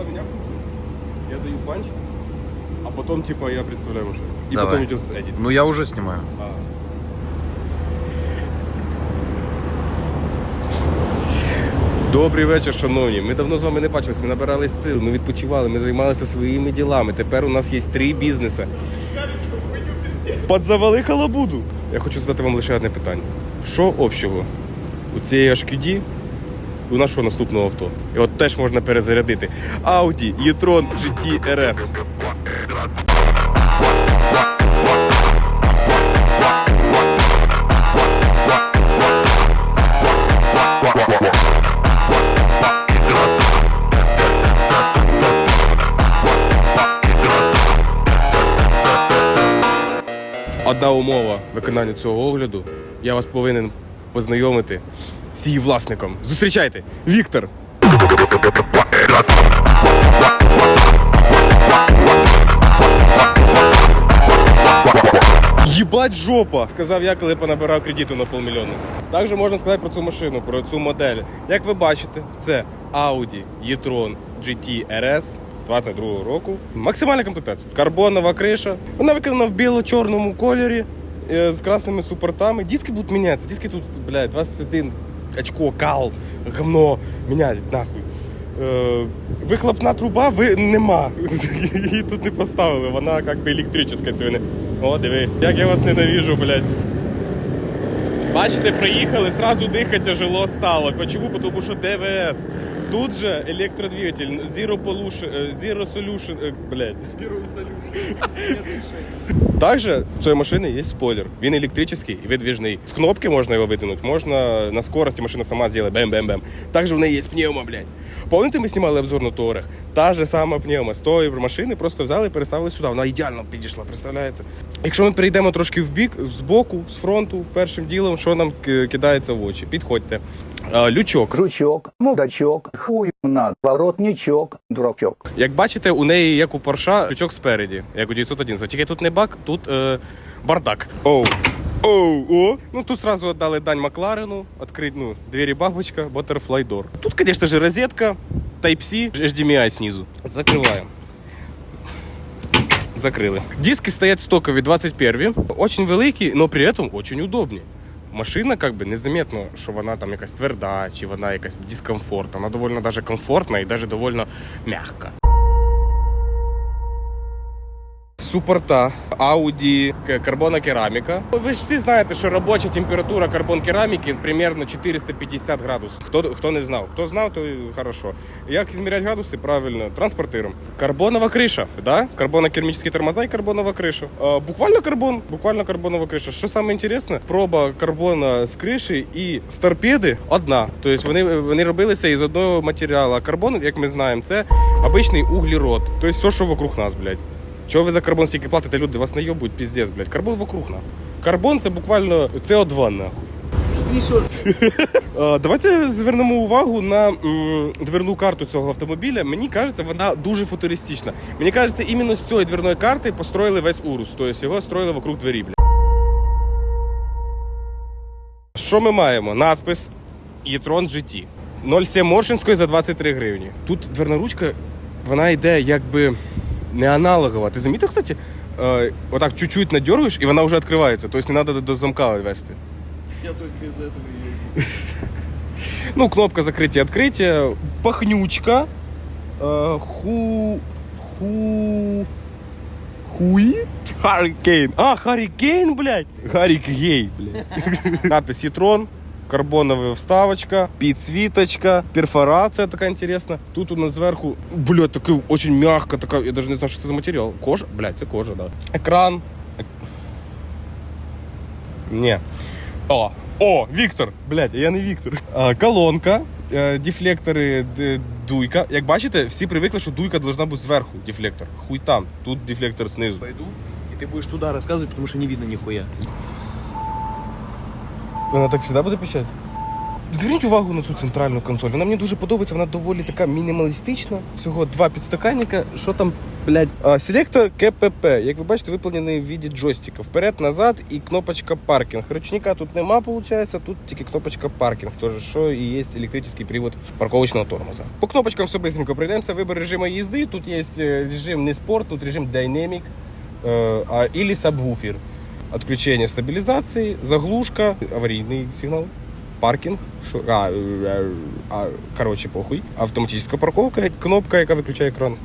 сначала меня я даю панч, а потом типа я представляю машину. И Давай. потом идет эдит. Ну я уже снимаю. А. Добрий вечір, шановні. Ми давно з вами не бачились, ми набирались сил, ми відпочивали, ми займалися своїми ділами. Тепер у нас є три бізнеси. Подзавали халабуду. Я хочу задати вам лише одне питання. Що общого у цієї HQD у нашого наступного авто? І от теж можна перезарядити. Audi e-tron GT RS. Одна умова виконання цього огляду. Я вас повинен познайомити з її власником. Зустрічайте! Віктор! Єбать жопа! Сказав я, коли понабирав кредиту на полмільйона. Також можна сказати про цю машину, про цю модель. Як ви бачите, це Audi e-tron GT RS 22 року. Максимальна комплектація. Карбонова криша. Вона виконана в біло-чорному кольорі е, з красними супортами. Диски будуть мінятися. Диски тут, блядь, 21 очко, кал, говно. Міняють нахуй. Е, вихлопна труба ви нема. Її тут не поставили. Вона як би електрична свине. О, диви. Як я вас ненавижу, блядь. Бачите, приїхали, сразу дихати тяжело стало. Почему? Потому що ДВС. Тут же електродвигатель, Zero Pollution, е, Zero Solution, е, блядь. Zero Solution. Также у цієї машини є спойлер. Він електричний і видвіжний. З кнопки можна його витягнути, можна на скорості машина сама зробить бем-бем-бем. Также в неї є пневма, блядь. Помните, ми знімали обзор на Туарег? Та же сама пневма. З тої машини просто взяли і переставили сюди. Вона ідеально підійшла, представляєте? Якщо ми перейдемо трошки в бік, з боку, з фронту, першим ділом, що нам кидається в очі? Підходьте. Лючок. Жучок, мудачок, хуй на воротничок, дурачок. Як бачите, у неї, як у Порша, ключок спереді, як у 911. Тільки тут не бак, тут е, бардак. Оу. Оу, о. Ну тут сразу отдали дань Макларену, открыть, ну, двери бабочка, Butterfly Door. Тут, конечно же, розетка, Type-C, HDMI снизу. Закрываем. Закрили. Диски стоять стокові 21 Очень великі, но при этом очень удобні. Машина, как бы, незаметно, що вона там якась тверда, чи вона якась дискомфорт. Вона довольно даже комфортна і даже довольно мягка. Супорта, к- карбонокераміка. Ви ж всі знаєте, що робоча температура карбон-кераміки примерно 450 градусів. Хто, хто не знав, хто знав, то хорошо. Як ізміряти градуси? Правильно, транспортиром. Карбонова криша, да? карбонокермічні тормоза і карбонова криша. Е, буквально карбон, буквально карбонова криша. Що саме інтересне, проба карбона з криші і з торпеди одна. Тобто вони, вони робилися із одного матеріалу. А карбон, як ми знаємо, це обичний углерод. Тобто все, що вокруг нас, блядь. Чого ви за карбон стільки платите, люди? Вас найобують, піздець, блядь. Карбон вокруг нахуй. Карбон це буквально СО2 нахуй. Е, Давайте звернемо увагу на дверну карту цього автомобіля. Мені кажеться, вона дуже футуристична. Мені кажеться, іменно з цієї дверної карти построїли весь урус. Тобто його строїли вокруг двері. Що ми маємо? Надпис e-tron GT. 07 Моршинської за 23 гривні. Тут дверна ручка, вона йде якби не аналогова. Ти замітив, кстати? Е, отак чуть-чуть надергаєш, і вона вже відкривається. Тобто не треба до замка вести. Я только из этого и Ну, кнопка закрытия открытия, пахнючка, э, ху... ху... Хуи? Харрикейн. А, Харрикейн, блядь. Харрик гей, блядь. Надпись Ситрон, карбоновая вставочка, підсвіточка, перфорація така інтересна. Тут у нас зверху, блядь, таке очень мягко, така, я даже не знаю, що це за матеріал. Кожа? Блядь, це кожа, да. Екран. Ек- Ні. О, о, Віктор! Блядь, я не Віктор. А, колонка, е, дефлектори, д- дуйка. Як бачите, всі привикли, що дуйка должна бути зверху, дефлектор. Хуй там, тут дефлектор знизу. пойду, и ты будешь туда рассказывать, потому что не видно нихуя. Вона так завжди буде пищати? Зверніть увагу на цю центральну консоль. Вона мені дуже подобається, вона доволі така мінімалістична. Всього два підстаканника. Що там, блядь? А, селектор КПП. Як ви бачите, виповнений в віді джойстика. Вперед, назад і кнопочка паркінг. Ручника тут нема, виходить, тут тільки кнопочка паркінг. Тож, що і є електричний привод парковочного тормоза. По кнопочкам все быстренько пройдемося. Вибір режиму їзди. Тут є е, режим не спорт, тут режим Dynamic е, а, или сабвуфер. Отключение стабилизации, заглушка, аварийный сигнал, паркінг, що, а, е, а, коротше, похуй. Автоматична парковка, кнопка, яка виключає екран.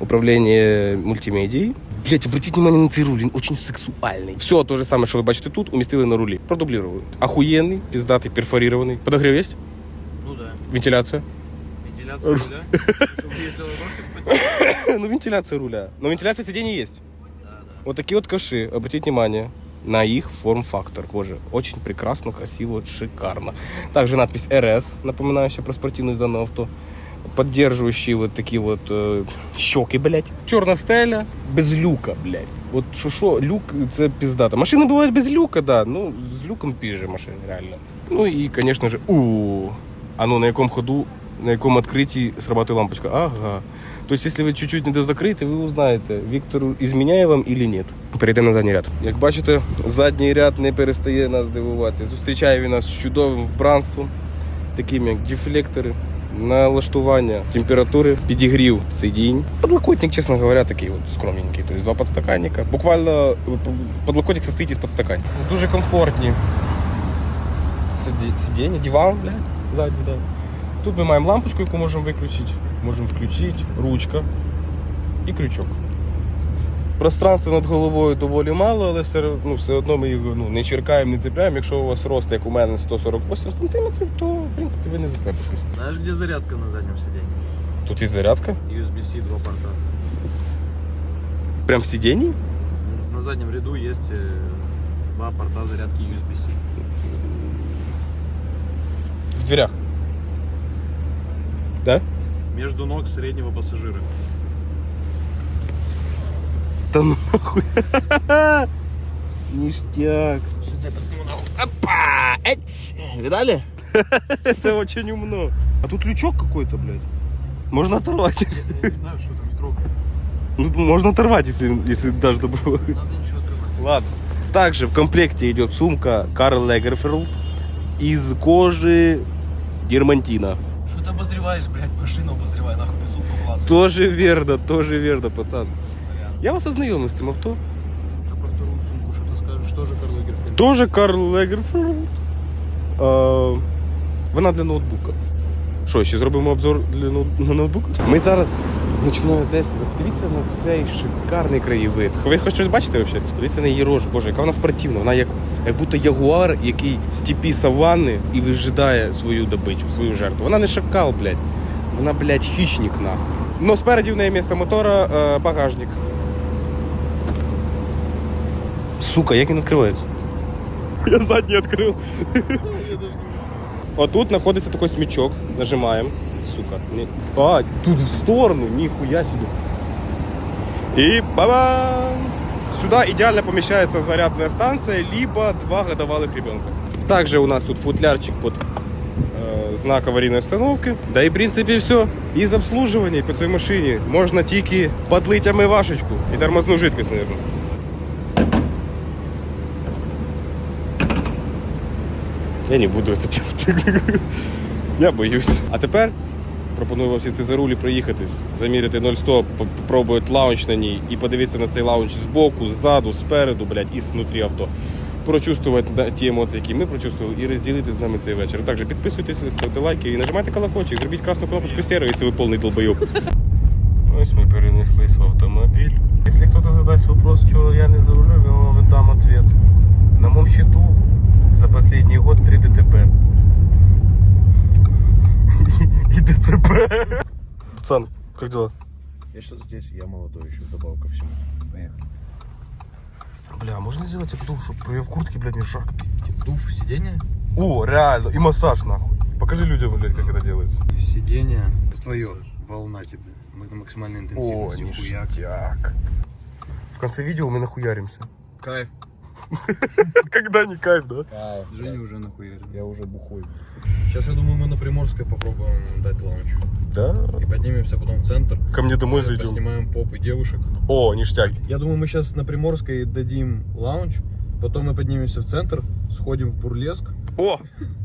Управління мультимедією. Блять, обратіть внимание на цей руль, він очень сексуальний. Все те же саме, що ви бачите тут, умістили на рулі. Продублірували. Охуєнний, піздатий, перфорірований. Подогрів є? Ну да. Вентиляція. Вентиляция руля. Чтобы если ладошки вспотели. ну, вентиляція руля. Но вентиляція сидіння є. вот такие вот ковши, обратите внимание на их форм-фактор кожи. Очень прекрасно, красиво, шикарно. Также надпись РС, напоминающая про спортивность данного авто. Поддерживающие вот такие вот э, щеки, блядь. Черная стеля, без люка, блядь. Вот що, люк це пиздата. Машины бывают без люка, да. Ну, з люком пизже машины, реально. Ну и, конечно же, у ну на якому ходу, на якому відкритті срабатує лампочка. Ага. То есть, если ви чуть-чуть не дозакриєте, ви узнаєте, Віктор ізміняє вам или ні. Перейдемо на задній ряд. Як бачите, задній ряд не перестає нас дивувати. Зустрічає він нас з чудовим вбранством, таким як дефлектори, налаштування температури, підігрів сидінь. Подлокотник, чесно говоря, такий от скромненький. Тобто два подстаканника. Буквально е, подлокотник состоїть із подстаканника. Дуже комфортні сиді- сидіння, диван, блядь, задній, да. Тут ми маємо лампочку, яку можемо виключити, можемо включити, ручка і крючок. Пространства над головою доволі мало, але все, ну, все одно ми його ну, не черкаємо, не цепляємо. Якщо у вас рост, як у мене, 148 см, то в принципі ви не зацепитесь. Знаешь, где зарядка на заднем сиденье? Тут є зарядка. USB-C два порта. Прям в сидінні. На заднем ряду есть э, два порта зарядки USB-C. В дверях. Да? Между ног среднего пассажира. Та ну нахуй. Ништяк. Опа! Эть! Видали? Это очень умно. А тут лючок какой-то, блядь. Можно оторвать. Я не знаю, что там не трогай. Ну, можно оторвать, если, если даже добро. Надо ничего отрывать. Ладно. Также в комплекте идет сумка Карл Лагерфелд из кожи дермантина. Что ты обозреваешь, блядь, машину обозревай, нахуй ты сумку клацаешь. Тоже верно, тоже верно, пацан. Сорян. Я вас ознайомив з цим авто. А про вторую сумку что ты скажешь? Тоже Карл Лагерфельд? Тоже Карл Лагерфелд. А, вона для ноутбука. Що, ще зробимо обзор для ноут- на ноутбук? Ми зараз в ночної Одесі. Ви подивіться на цей шикарний краєвид. Ви хоч щось бачите взагалі? Подивіться на її рожу, боже, яка вона спортивна. Вона як, як будто ягуар, який з тіпі саванни і вижидає свою добичу, свою жертву. Вона не шакал, блядь. Вона, блядь, хищник нахуй. Но спереді в неї місто мотора е, багажник. Сука, як він відкривається? Я задній відкрив. Отут знаходиться такий смічок. Нажимаємо. Сука. Ні. А, тут в сторону, ніхуя собі. І бабам! Сюда идеально помещается зарядная станция, либо два годовалых ребенка. Также у нас тут футлярчик под э, знак аварийной остановки. Да и в принципе все. Из обслуживания по цій машині можна тільки подлить омивашечку і тормозну жидкость, наверное. Я не буду це делать. Я боюсь. А тепер пропоную вам сісти за руль і проїхатись, заміряти 0-100, попробувати лаунч на ній і подивитися на цей лаунч збоку, ззаду, спереду, блядь, і знутрі авто. Прочувствувати ті емоції, які ми прочувствували, і розділити з нами цей вечір. Також підписуйтесь, ставте лайки і нажимайте колокольчик, зробіть красну кнопочку сіру, якщо ви повний долбойоб. Ось ми перенеслись в автомобіль. Якщо хтось задасть вопрос, чого я не завжу, я вам дам ответ. На моем счету за последний год 3 ДТП. И ДЦП. Пацан, как дела? Я сейчас здесь, я молодой еще, добавок ко всему. Поехали. Бля, можно сделать обдув, чтобы я в куртке, блядь, не жарко, пиздец. Дув сиденье? О, реально, и массаж, нахуй. Покажи людям, блядь, как это делается. Сиденье твое, волна тебе. Мы на максимальной О, интенсивности. хуяк. ништяк. В конце видео мы нахуяримся. Кайф. Когда не кайф, да? Женя уже нахуярил. Я уже бухой. Сейчас, я думаю, мы на Приморской попробуем дать лаунч. Да. И поднимемся потом в центр. Ко мне домой зайдем. Поснимаем поп и девушек. О, ништяк. Я думаю, мы сейчас на Приморской дадим лаунч. Потом мы поднимемся в центр, сходим в бурлеск. О!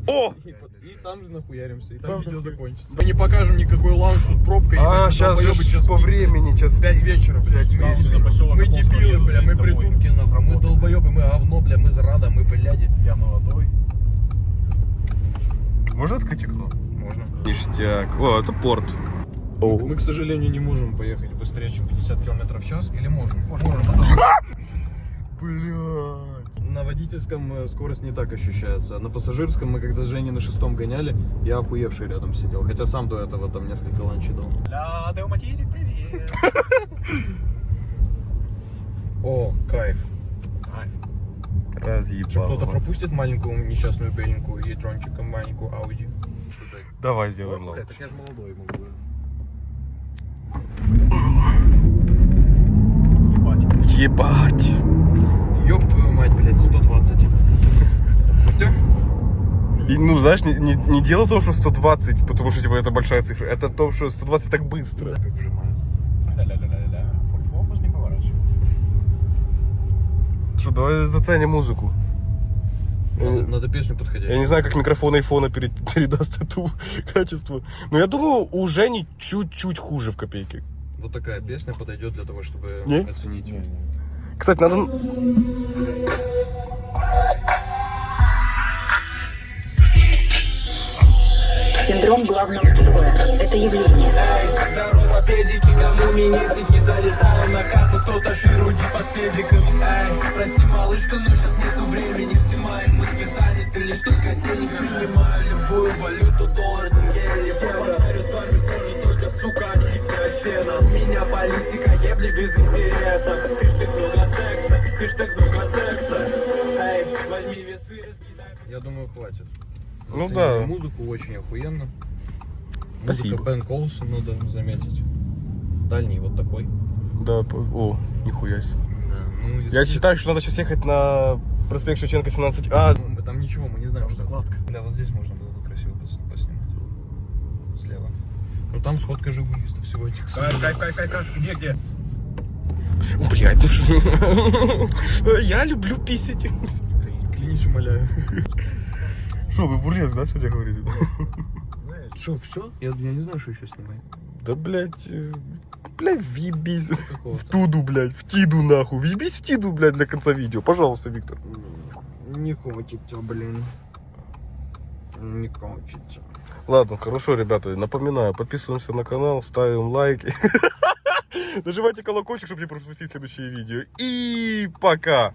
О! И, и там же нахуяримся. И там, Там видео закончится. Мы не покажем никакой лаунж, тут пробка. А, ебать, сейчас же час по времени, час Пять вечера, блядь. Вечера. Мы дебилы, бля, мы придурки, нахуй. Мы долбоебы, мы говно, бля, мы зрада, мы, бляди. Я молодой. Можно открыть окно? Можно. Ништяк. О, это порт. Мы, к сожалению, не можем поехать быстрее, чем 50 км в час. Или можем? Можем. Блядь. На водительском э, скорость не так ощущается. На пассажирском мы когда с Женей на шестом гоняли, я охуевший рядом сидел. Хотя сам до этого там несколько ланчей дал. Ля, Деуматизик, привет. О, кайф. Что, Разъебал. кто-то пропустит маленькую несчастную беленькую и трончика маленькую Ауди? Давай сделаем лаунч. так я же молодой могу. Ебать. Ебать. Мать, блядь, 120. Здравствуйте. И, ну, знаешь, не, не, не дело в том, что 120, потому что, типа, это большая цифра. Это то, что 120 так быстро. Как не поворачивай. Что, давай заценим музыку. Надо, надо песню подходящую. Я не знаю, как микрофон айфона перед- передаст это качество. Но я думаю, у Жени чуть-чуть хуже в копейке. Вот такая песня подойдет для того, чтобы Не? оценить. Кстати, надо... Синдром главного героя – это явление. Здорово, педики, кому минетики Залетаю на карту, кто-то шируди под педиком. Эй, прости, малышка, но сейчас нету времени. Все мои мысли заняты, лишь только денег Принимаю любую валюту, доллар, тенге или евро. Базарю с вами только, сука, члена У меня политика, ебли без интереса Хэштег много секса, хэштег много секса Эй, возьми весы, раскидай Я думаю, хватит. Ну да. Музыку очень охуенно. Спасибо. Музыка Бен Колсон, надо заметить. Дальний вот такой. Да, по- о, нихуя себе. Да, ну, если- Я считаю, что надо сейчас ехать на проспект Шевченко 17. А, Ну, Там ничего, мы не знаем, что закладка. Да, вот здесь можно было Ну там сходка живых всего этих. Кайф, кайф, кайф, кайф, кайф. Где, где? блядь, ну что? Я люблю писать. Клянись, умоляю. Что, вы бурлеск, да, сегодня говорите? Что, все? Я, я не знаю, что еще снимать. Да, блядь, э, блядь, въебись. В туду, блядь, в тиду, нахуй. Въебись в тиду, блядь, для конца видео. Пожалуйста, Виктор. Не хочется, блин. Не хочется. Ладно, хорошо, ребята, напоминаю, подписываемся на канал, ставим лайки. Нажимайте колокольчик, чтобы не пропустить следующие видео. И пока!